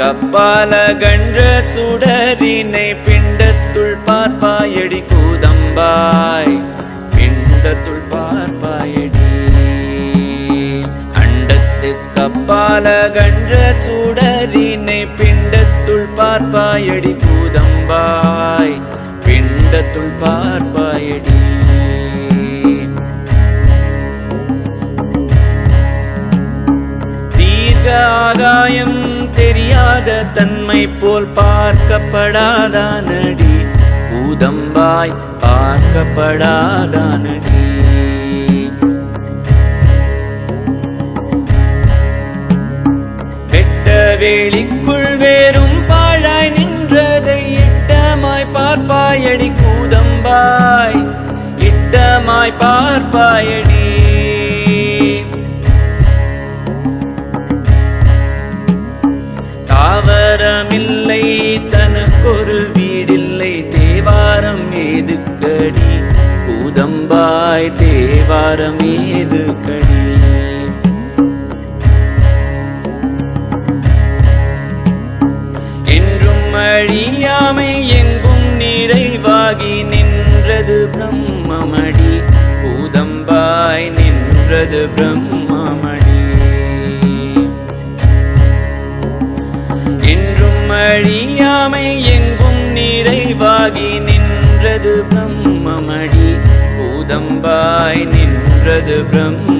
கப்பால கன்ற சுடரினை பிண்டத்துள் பார்ப்பாயடி கூதம்பாய். பிண்டத்துள் பார்ப்பாயடி. அண்டத்து கப்பால கன்ற சுடரினை பிண்டத்துள் பார்ப்பாயடி கூதம்பாய். பிண்டத்துள் பார்ப்பாயடி. தீர்க்க ஆகாயம் தெரியாத தன்மை போல் பார்க்கப்படாதானடி? பூதம்பாய் பார்க்கப்படாதானடி? வெட்ட வேலிக்குள் வேறும் பாழாய் நின்றதை இட்டமாய் பார்ப்பாயடி கூதம்பாய் இட்டமாய் பார்ப்பாயடி. தாவரமில்லை தனக்கொரு வீடில்லை தேவாரம் ஏதுக்கடி? கூதம்பாய் தேவாரம் ஏதுக்கடி? என்றும் அழியாமை எங்கும் நிறைவாகி நின்றது பிரம்மமடி. கூதம்பாய் நின்றது பிரம்மமடி. அழியாமை எங்கும் நிறைவாகி நின்றது பிரம்மமடி. பூதம்பாய் நின்றது பிரம்ம